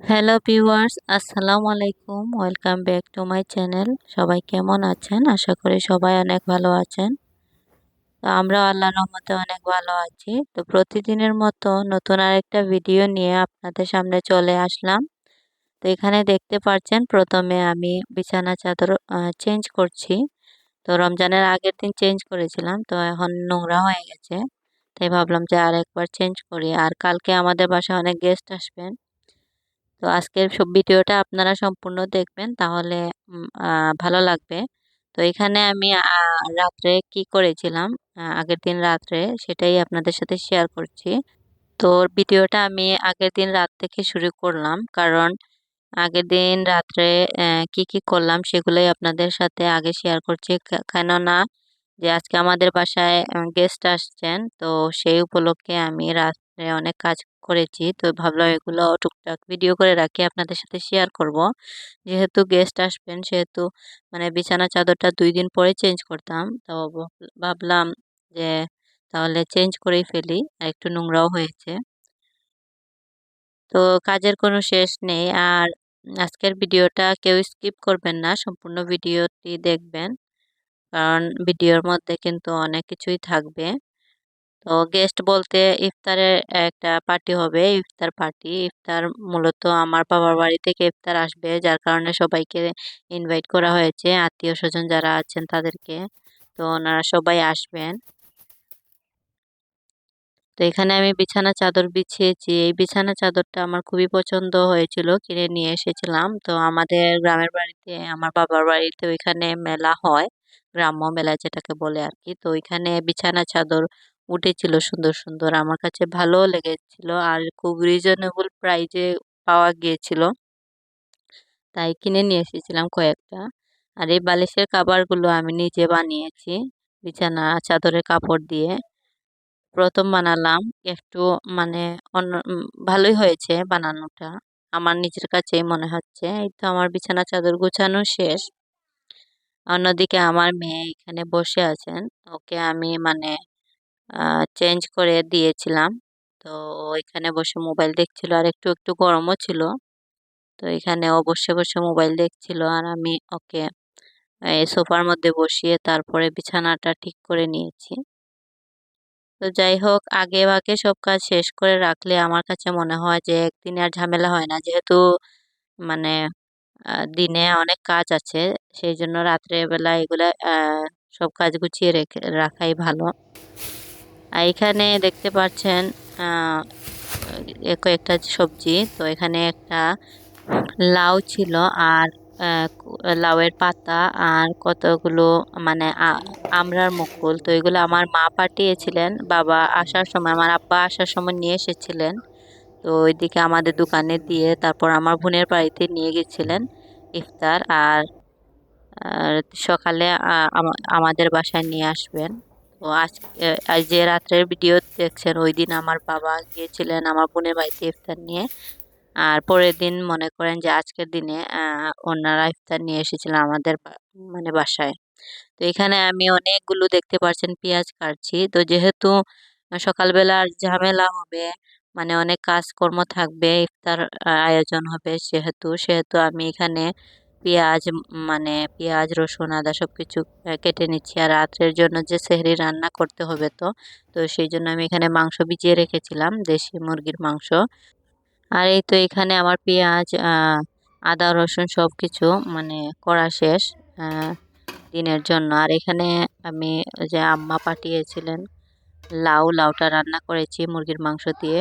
Hello viewers আসসালামু আলাইকুম welcome back to my channel সবাই কেমন আছেন? আশা করি সবাই অনেক ভালো আছেন। তো আমরা আল্লাহর রহমতে অনেক ভালো আছি। তো প্রতিদিনের মতো নতুন আরেকটা ভিডিও নিয়ে আপনাদের সামনে চলে আসলাম। তো এখানে দেখতে পাচ্ছেন প্রথমে আমি বিছানা চাদর চেঞ্জ করছি। তো রমজানের আগের দিন চেঞ্জ করেছিলাম, তো এখন নোংরা হয়ে গেছে। তাই ভাবলাম যে আর একবার চেঞ্জ করি। আর কালকে আমাদের বাসায় অনেক গেস্ট আসবেন। তো আজকের সব ভিডিওটা আপনারা সম্পূর্ণ দেখবেন, তাহলে ভালো লাগবে। তো এখানে আমি রাত্রে কি করেছিলাম আগের দিন রাত্রে সেটাই আপনাদের সাথে শেয়ার করছি। তো ভিডিওটা আমি আগের দিন রাত থেকে শুরু করলাম, কারণ আগের দিন রাত্রে কি কি করলাম সেগুলোই আপনাদের সাথে আগে শেয়ার করছি। কেননা যে আজকে আমাদের বাসায় গেস্ট আসছেন, তো সেই উপলক্ষে আমি রাত্রে অনেক কাজ করেছি। তো ভাবলাম এগুলো টুকটাক ভিডিও করে রাখি, আপনাদের সাথে শেয়ার করব। যেহেতু গেস্ট আসবেন, সেহেতু মানে বিছানা চাদরটা দুই দিন পরে চেঞ্জ করতাম। তো ভাবলাম যে তাহলে চেঞ্জ করেই ফেলি, আর একটু নোংরাও হয়েছে। তো কাজের কোনো শেষ নেই, আর আজকের ভিডিওটা কেউ স্কিপ করবেন না, সম্পূর্ণ ভিডিওটি দেখবেন। কারণ ভিডিওর মধ্যে কিন্তু অনেক কিছুই থাকবে। তো গেস্ট বলতে ইফতারের একটা পার্টি হবে, ইফতার পার্টি ইফতার মূলত আমার বাবার বাড়ি থেকে ইফতার আসবে, যার কারণে সবাইকে ইনভাইট করা হয়েছে। আত্মীয় স্বজন যারা আছেন তাদেরকে, তো ওনারা সবাই আসবেন। তো এখানে আমি বিছানা চাদর বিছিয়েছি। এই বিছানা চাদরটা আমার খুবই পছন্দ হয়েছিল, কিনে নিয়ে এসেছিলাম। তো আমাদের গ্রামের বাড়িতে, আমার বাবার বাড়িতে ওইখানে মেলা হয়, গ্রাম্য মেলা যেটাকে বলে আর কি। তো ওইখানে বিছানা চাদর উঠেছিল সুন্দর সুন্দর। আমার কাছে ভালো লেগেছিল আর খুব রিজনেবল প্রাইজে পাওয়া গিয়েছিল। তাই কিনে নিয়ে এসেছিলাম কয়েকটা। আর এই বালিশের কাবারগুলো আমি নিজে বানিয়েছি, বিছানা, চাদরের কাপড় দিয়ে। প্রথম বানালাম একটু মানে অন্য ভালোই হয়েছে বানানোটা। আমার নিজের কাছেই মনে হচ্ছে। এই তো আমার বিছানা, চাদর গুছানো শেষ। অন্যদিকে আমার মেয়ে এখানে বসে আছেন। ওকে আমি মানে চেঞ্জ করে দিয়েছিলাম। তো এখানে বসে মোবাইল দেখছিল আর একটু একটু গরমও ছিল। তো এখানে বসে বসে মোবাইল দেখছিল আর আমি ওকে সোফার মধ্যে বসিয়ে তারপরে বিছানাটা ঠিক করে নিয়েছি। তো যাই হোক, আগে ভাগে সব কাজ শেষ করে রাখলে আমার কাছে মনে হয় যে একদিনে আর ঝামেলা হয় না। যেহেতু মানে দিনে অনেক কাজ আছে, সেই জন্য রাত্রেবেলা এগুলা সব কাজ গুছিয়ে রেখে, রাখাই ভালো। এখানে দেখতে পাচ্ছেন কয়েকটা সবজি। তো এখানে একটা লাউ ছিল আর লাউয়ের পাতা আর কতগুলো মানে আমরার মুকুল। তো এগুলো আমার মা পাঠিয়েছিলেন। বাবা আসার সময়, আমার আব্বা আসার সময় নিয়ে এসেছিলেন। তো ওইদিকে আমাদের দোকানে দিয়ে তারপর আমার বোনের বাড়িতে নিয়ে গেছিলেন ইফতার। আর সকালে আমাদের বাসায় নিয়ে আসবেন। তো আজ যে রাত্রের ভিডিও দেখছেন, ওই দিন আমার বাবা গিয়েছিলেন আমার বোনের বাড়িতে ইফতার নিয়ে। আর পরের দিন মনে করেন যে আজকের দিনে ওনারা ইফতার নিয়ে এসেছিলেন আমাদের মানে বাসায়। তো এখানে আমি অনেকগুলো দেখতে পাচ্ছেন পেঁয়াজ কাটছি। তো যেহেতু সকালবেলার ঝামেলা হবে মানে অনেক কাজকর্ম থাকবে, ইফতার আয়োজন হবে সেহেতু সেহেতু আমি এখানে পেঁয়াজ মানে পেঁয়াজ, রসুন, আদা সব কিছু কেটে নিচ্ছি। আর রাত্রের জন্য যে সেহরি রান্না করতে হবে তো তো সেই জন্য আমি এখানে মাংস ভিজিয়ে রেখেছিলাম, দেশি মুরগির মাংস। আর এই তো এখানে আমার পেঁয়াজ আদা, রসুন সব কিছু মানে করা শেষ দিনের জন্য। আর এখানে আমি যে আম্মা পাঠিয়েছিলেন লাউ, লাউটা রান্না করেছি মুরগির মাংস দিয়ে।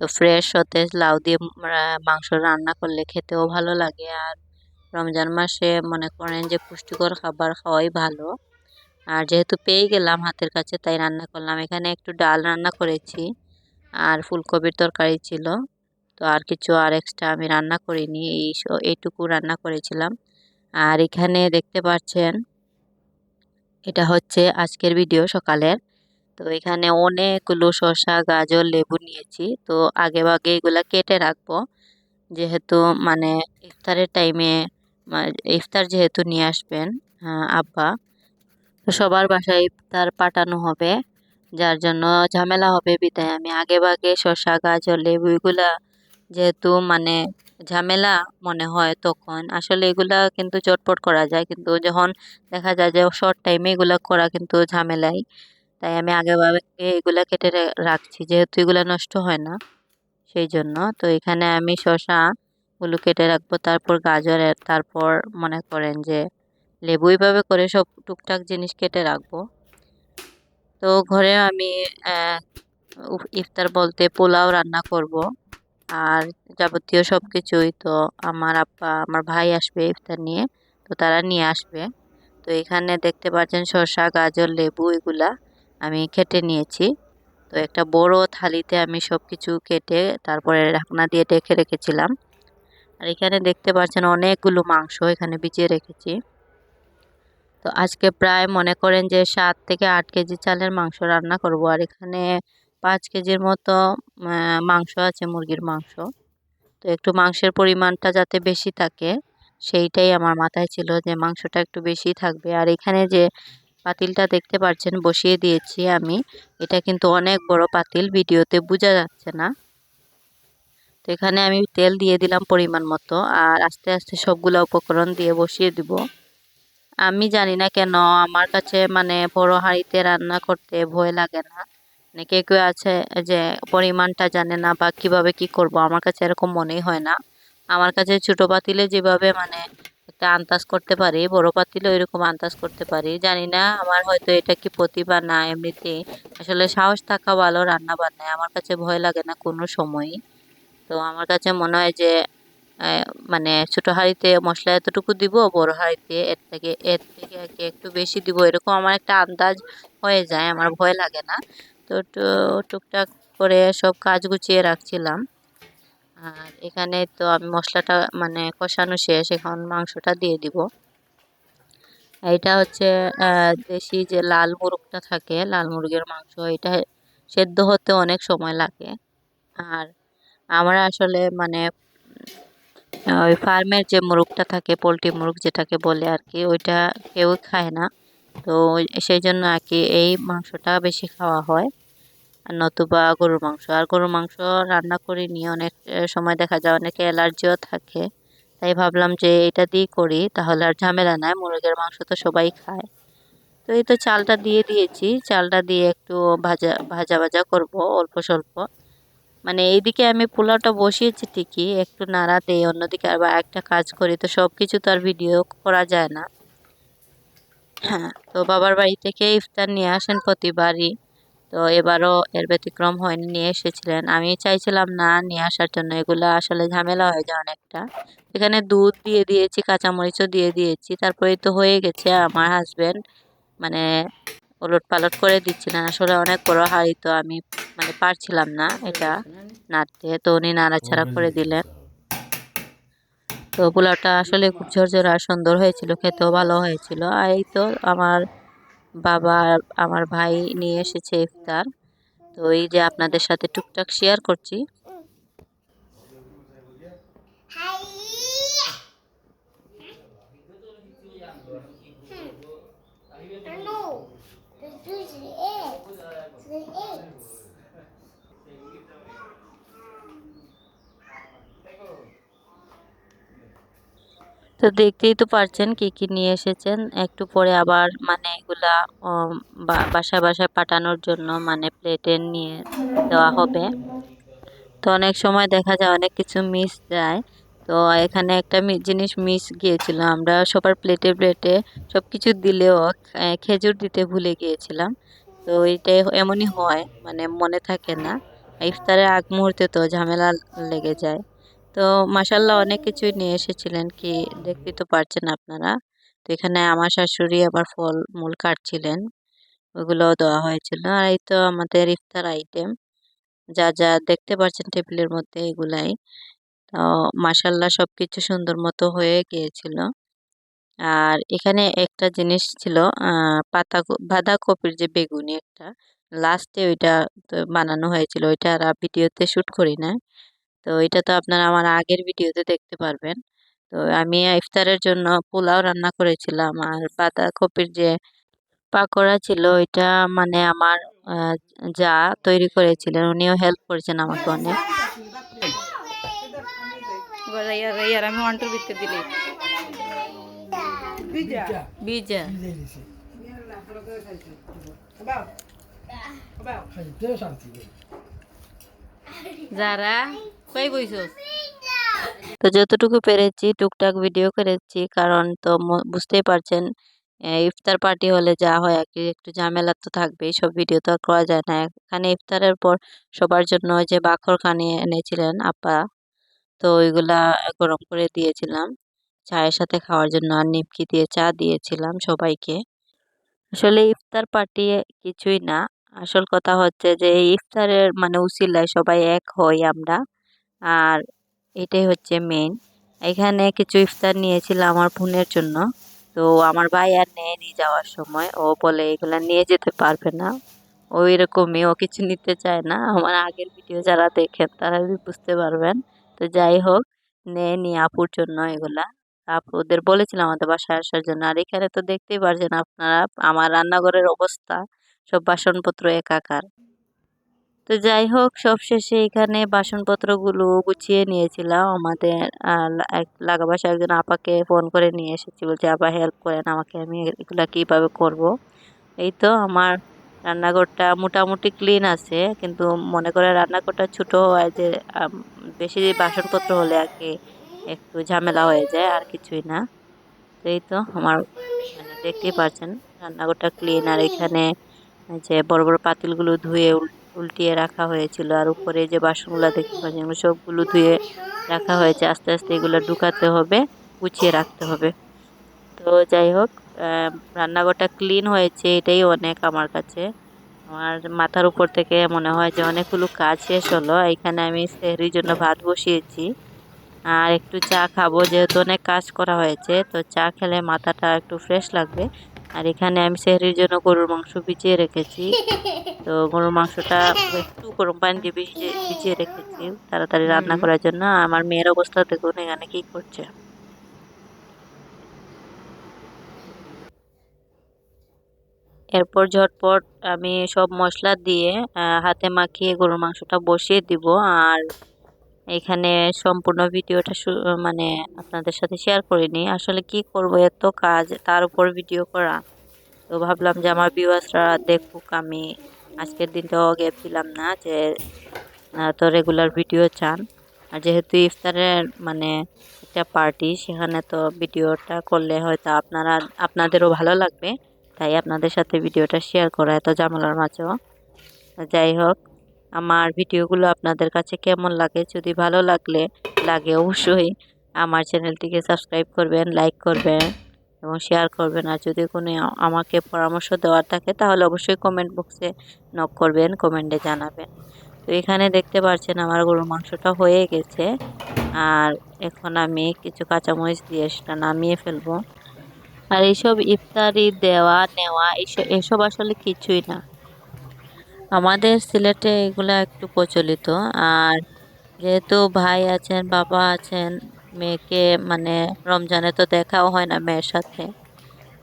তো ফ্রেশ সতেজ লাউ দিয়ে মাংস রান্না করলে খেতেও ভালো লাগে। আর রমজান মাসে মনে করেন যে পুষ্টিকর খাবার খাওয়াই ভালো। আর যেহেতু পেয়ে গেলাম হাতের কাছে, তাই রান্না করলাম। এখানে একটু ডাল রান্না করেছি আর ফুলকপির তরকারি ছিল। তো আর কিছু আর এক্সট্রা আমি রান্না করিনি, এই এইটুকু রান্না করেছিলাম। আর এখানে দেখতে পাচ্ছেন, এটা হচ্ছে আজকের ভিডিও সকালের। তো এখানে অনেকগুলো শসা, গাজর, লেবু নিয়েছি। তো আগে ভাগে এগুলা কেটে রাখব। যেহেতু মানে ইফতারের টাইমে ইফতার যেহেতু নিয়ে আসবেন আব্বা, তো সবার বাসায় ইফতার পাঠানো হবে, যার জন্য ঝামেলা হবে বিদায়। আমি আগে ভাগে শসা, গাজর, লেবু এগুলা যেহেতু মানে ঝামেলা মনে হয় তখন, আসলে এগুলা কিন্তু চটপট করা যায়, কিন্তু যখন দেখা যায় যে শর্ট টাইমে এগুলা করা কিন্তু ঝামেলাই, তাই আমি আগেভাবে এগুলা কেটে রাখছি, যেহেতু এগুলা নষ্ট হয় না, সেই জন্য। তো এখানে আমি শসা গুলো কেটে রাখব, তারপর গাজরের তারপর মনে করেন যে লেবু এইভাবে করে সব টুকটাক জিনিস কেটে রাখব। তো ঘরে আমি ইফতার বলতে পোলাও রান্না করব আর যাবতীয় সব কিছুই তো আমার আব্বা আমার ভাই আসবে ইফতার নিয়ে, তো তারা নিয়ে আসবে। তো এখানে দেখতে পাচ্ছেন শসা, গাজর, লেবু এগুলা আমি কেটে নিয়েছি। তো একটা বড় থালিতে আমি সব কিছু কেটে তারপরে ঢাকনা দিয়ে ডেকে রেখেছিলাম। আর এখানে দেখতে পাচ্ছেন অনেকগুলো মাংস এখানে ভিজিয়ে রেখেছি। তো আজকে প্রায় মনে করেন যে সাত থেকে আট কেজি চালের মাংস রান্না করব, আর এখানে পাঁচ কেজির মতো মাংস আছে, মুরগির মাংস। তো একটু মাংসের পরিমাণটা যাতে বেশি থাকে, সেইটাই আমার মাথায় ছিল যে মাংসটা একটু বেশি থাকবে। আর এখানে যে পাতিলটা দেখতে পাচ্ছেন, বসিয়ে দিয়েছি আমি, এটা কিন্তু অনেক বড় পাতিল, ভিডিওতে বোঝা যাচ্ছে না। তো এখানে আমি তেল দিয়ে দিলাম পরিমাণ মতো আর আস্তে আস্তে সবগুলো উপকরণ দিয়ে বসিয়ে দিব। আমি জানি না কেন আমার কাছে মানে বড় হাঁড়িতে রান্না করতে ভয় লাগে না। মানে কেউ কেউ আছে যে পরিমাণটা জানে না বা কীভাবে কি করব, আমার কাছে এরকম মনেই হয় না। আমার কাছে ছোট পাতিলে যেভাবে মানে একটা আন্দাজ করতে পারি, বড় পাতিলে ওইরকম আন্দাজ করতে পারি। জানি না আমার হয়তো এটা কি প্রতিভা না এমনিতে। আসলে সাহস থাকা ভালো রান্না বান্নায় আমার কাছে ভয় লাগে না কোনো সময়ই। তো আমার কাছে মনে হয় যে মানে ছোট হাঁড়িতে মশলা এতটুকু দিব, বড় হাঁড়িতে এর থেকে এর থেকে একটু বেশি দিব, এরকম আমার একটা আন্দাজ হয়ে যায়, আমার ভয় লাগে না। তো টুকটাক করে সব কাজ গুছিয়ে রাখছিলাম। আর এখানে তো আমি মশলাটা মানে কষানো শেষ, এখন মাংসটা দিয়ে দিব। এটা হচ্ছে দেশি যে লাল মুরগটা থাকে, লাল মুরগের মাংস, এটা সেদ্ধ হতে অনেক সময় লাগে। আর আমরা আসলে মানে ওই ফার্মের যে মুরগটা থাকে, পোলট্রি মুরগ যেটাকে বলে আর কি ওইটা কেউ খায় না। তো সেই জন্য আর কি এই মাংসটা বেশি খাওয়া হয়। আর নতুবা গরুর মাংস। আর গরুর মাংস রান্না করে নিয়ে অনেক সময় দেখা যায় অনেকে অ্যালার্জিও থাকে। তাই ভাবলাম যে এটা দিয়ে করি, তাহলে আর ঝামেলা নাই, মুরগের মাংস তো সবাই খায়। তো এই তো চালটা দিয়ে দিয়েছি। চালটা দিয়ে একটু ভাজা ভাজা ভাজা করব, অল্প স্বল্প। মানে এইদিকে আমি পোলাওটা বসিয়েছি ঠিকই, একটু নাড়া দেই, অন্যদিকে আবার একটা কাজ করি, তো সব কিছু তো আর ভিডিও করা যায় না। হ্যাঁ তো বাবার বাড়ি থেকে ইফতার নিয়ে আসেন প্রতিবারই, তো এবারও এর ব্যতিক্রম হয়নি, নিয়ে এসেছিলেন। আমি চাইছিলাম না নিয়ে আসার জন্য, এগুলো আসলে ঝামেলা হয়ে যায় অনেকটা। এখানে দুধ দিয়ে দিয়েছি, কাঁচামরিচও দিয়ে দিয়েছি তারপরে তো হয়ে গেছে আমার হাজবেন্ড মানে ওলট পালট করে দিচ্ছিলেন আসলে অনেক বড় হাঁড়ি তো আমি মানে পারছিলাম না এটা নাড়তে, তো উনি নাড়াছাড়া করে দিলেন। তো পোলাওটা আসলে খুব ঝরঝরে সুন্দর হয়েছিল, খেতেও ভালো হয়েছিল। আর এই তো আমার বাবা আমার ভাই নিয়ে এসেছে ইফতার। তো এই যে আপনাদের সাথে টুকটাক শেয়ার করছি তো দেখতেই তো পারছেন কি কি নিয়ে এসেছেন। একটু পরে আবার মানে এগুলা বাসায় বাসায় পাঠানোর জন্য মানে প্লেটে নিয়ে দেওয়া হবে। তো অনেক সময় দেখা যায় অনেক কিছু মিস যায়। তো এখানে একটা জিনিস মিস গিয়েছিল আমরা সবার প্লেটে প্লেটে সব কিছু দিলেও খেজুর দিতে ভুলে গিয়েছিলাম। তো এইটাই এমনই হয় মানে মনে থাকে না। ইফতারের আগ মুহূর্তে তো ঝামেলা লেগে যায়। তো মাসাল্লাহ অনেক কিছুই নিয়ে এসেছিলেন কি দেখতে তো পারছেন আপনারা। তো এখানে আমার শাশুড়ি আবার ফল মূল কাটছিলেন, ওগুলোও দেওয়া হয়েছিল। আর এই তো আমাদের ইফতার আইটেম যা যা দেখতে পাচ্ছেন টেবিলের মধ্যে এগুলাই। তো মাসাল্লাহ সবকিছু সুন্দর মতো হয়ে গিয়েছিল। আর এখানে একটা জিনিস ছিল পাতা বাঁধাকপির যে বেগুনি একটা লাস্টে ওইটা বানানো হয়েছিল। ওইটা আর ভিডিওতে শ্যুট করি না তো এটা তো আপনারা আমার আগের ভিডিওতে দেখতে পারবেন। তো আমি ইফতারের জন্য পোলাও রান্না করেছিলাম আর বাঁধাকপির যে পাকোড়া ছিল ওইটা মানে আমার যা তৈরি করেছিলেন উনিও হেল্প করেছেন আমাকে অনেক। আমি দিলি। বিজা। যারা? কই বইছস তো যতটুকু পেরেছি, টুকটাক ভিডিও করেছি, কারণ তো বুঝতেই পারছেন ইফতার পার্টি হলে যা হয় আর কি, একটু ঝামেলা তো থাকবেই, সব ভিডিও তো আর করা যায় না। এখানে ইফতারের পর সবার জন্য যে বাখর খানি এনেছিলেন আপা, তো ওইগুলা গরম করে দিয়েছিলাম। চায়ের সাথে খাওয়ার জন্য আর নিমকি দিয়ে চা দিয়েছিলাম সবাইকে। আসলে ইফতার পার্টি কিছুই না আসল কথা হচ্ছে যে, ইফতারের মানে উসিলায় সবাই এক হই আমরা। আর এটাই হচ্ছে মেন এখানে কিছু ইফতার নিয়েছিলাম আমার বোনের জন্য। তো আমার ভাই আর নেয় নেয়নি যাওয়ার সময়। ও বলে, এগুলা নিয়ে যেতে পারবে না। ও এরকমই, ও কিছু নিতে চায় না। আমার আগের ভিডিও যারা দেখেন, তারা বুঝতে পারবেন। তো যাই হোক নেয় নেয়নি আপুর জন্য এগুলা। আপু ওদের বলেছিলাম আমাদের বাসায় আসার জন্য। আর এখানে তো দেখতেই পারছেন আপনারা, আমার রান্নাঘরের অবস্থা। সব বাসনপত্র একাকার। তো যাই হোক সবশেষে এখানে বাসনপত্রগুলো গুছিয়ে নিয়েছিলাম। আমাদের আহ, লা- এক লাগা একজন আপাকে ফোন করে নিয়ে এসেছি বলছে আপা হেল্প করেন আমাকে আমি এগুলা কীভাবে করব? এই তো আমার রান্নাঘরটা মোটামুটি ক্লিন আছে কিন্তু মনে করে রান্নাঘরটা ছোটো হয় যে বেশি বাসনপত্র হলে আর কি একটু ঝামেলা হয়ে যায় আর কিছুই না। তো এই তো আমার মানে দেখতেই পাচ্ছেন রান্নাঘরটা ক্লিন আর এখানে যে বড় বড় পাতিলগুলো ধুয়ে উল- উল্টিয়ে রাখা হয়েছিল, আর উপরে যে বাসনগুলো দেখতে এগুলো সবগুলো ধুয়ে রাখা হয়েছে। আস্তে আস্তে এগুলো ঢুকাতে হবে, গুছিয়ে রাখতে হবে। তো যাই হোক রান্নাঘরটা ক্লিন হয়েছে, এটাই অনেক আমার কাছে। আমার মাথার উপর থেকে মনে হয় যে অনেকগুলো কাজ শেষ হলো, এখানে আমি সেহরির জন্য ভাত বসিয়েছি। আর একটু চা খাব, যেহেতু অনেক কাজ করা হয়েছে, তো চা খেলে মাথাটা একটু ফ্রেশ লাগবে। আর এখানে আমি সেহরির জন্য গরুর মাংস ভিজিয়ে রেখেছি। তো গরুর মাংসটা একটু গরম পানি দিয়ে ভিজিয়ে ভিজিয়ে রেখেছি তাড়াতাড়ি রান্না করার জন্য। আমার মেয়ের অবস্থা দেখুন এখানে কি করছে। এরপর ঝটপট আমি সব মশলা দিয়ে আহ, হাতে মাখিয়ে গরুর মাংসটা বসিয়ে দিব। আর এখানে সম্পূর্ণ ভিডিওটা মানে আপনাদের সাথে শেয়ার করিনি। আসলে কি করব? এত কাজ, তার উপর ভিডিও করা। তো ভাবলাম যে আমার ভিউয়ার্সরা দেখুক, আমি আজকের দিনটাও গ্যাপ দিলাম না যে তো রেগুলার ভিডিও চান। আর যেহেতু ইফতারের মানে একটা পার্টি সেখানে তো ভিডিওটা করলে হয়তো আপনারা, আপনাদেরও ভালো লাগবে। তাই আপনাদের সাথে ভিডিওটা শেয়ার করা, এত ঝামেলার মাঝেও। যাই হোক আমার ভিডিওগুলো আপনাদের কাছে কেমন লাগে? যদি ভালো লাগলে, লাগে অবশ্যই আমার চ্যানেলটিকে সাবস্ক্রাইব করবেন, লাইক করবেন এবং শেয়ার করবেন। আর যদি কোনো আমাকে পরামর্শ দেওয়ার থাকে, তাহলে অবশ্যই কমেন্ট বক্সে নক করবেন কমেন্টে জানাবেন। তো এখানে দেখতে পাচ্ছেন আমার গরুর মাংসটা হয়ে গেছে। আর এখন আমি কিছু কাঁচামরিচ দিয়ে সেটা নামিয়ে ফেলব। আর এইসব ইফতারি দেওয়া, নেওয়া, এইসব, এসব আসলে কিছুই না। আমাদের সিলেটে এগুলা একটু প্রচলিত। আর যেহেতু ভাই আছেন, বাবা আছেন, মেয়েকে মানে রমজানে তো দেখাও হয় না মেয়ের সাথে।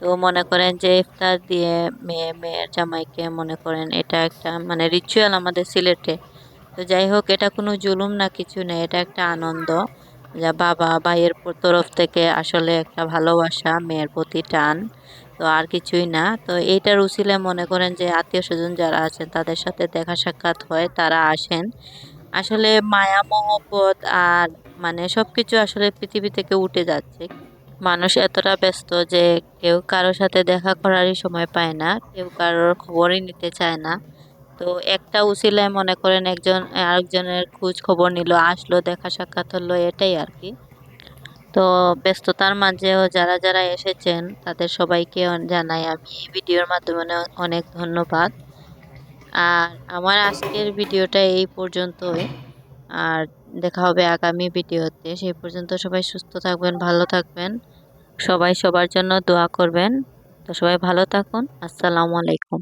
তো মনে করেন যে ইফতার দিয়ে মেয়ে মেয়ের জামাইকে মনে করেন এটা একটা মানে রিচুয়াল আমাদের সিলেটে। তো যাই হোক, এটা কোনো জুলুম না, কিছু নেই এটা একটা আনন্দ যা বাবা, ভাইয়ের তরফ থেকে আসলে একটা ভালোবাসা, মেয়ের প্রতি টান। তো আর কিছুই না। তো এইটার উচিলে মনে করেন যে আত্মীয় স্বজন যারা আছেন, তাদের সাথে দেখা সাক্ষাৎ হয়, তারা আসেন। আসলে মায়া, মহব্বত আর মানে সব কিছু আসলে পৃথিবী থেকে উঠে যাচ্ছে। মানুষ এতটা ব্যস্ত যে কেউ কারোর সাথে দেখা করারই সময় পায় না, কেউ কারোর খবরই নিতে চায় না। তো একটা উসিলায় মনে করেন একজন, আরেকজনের খোঁজ খবর নিল, আসলো, দেখা সাক্ষাৎ হলো, এটাই আর কি। তো ব্যস্ততার মাঝেও যারা যারা এসেছেন, তাদের সবাইকে জানাই আমি এই ভিডিওর মাধ্যমে অনেক ধন্যবাদ। আর আমার আজকের ভিডিওটা এই পর্যন্তই। আর দেখা হবে আগামী ভিডিওতে। সেই পর্যন্ত সবাই সুস্থ থাকবেন, ভালো থাকবেন। সবাই সবার জন্য দোয়া করবেন। তো সবাই ভালো থাকুন। আসসালামু আলাইকুম।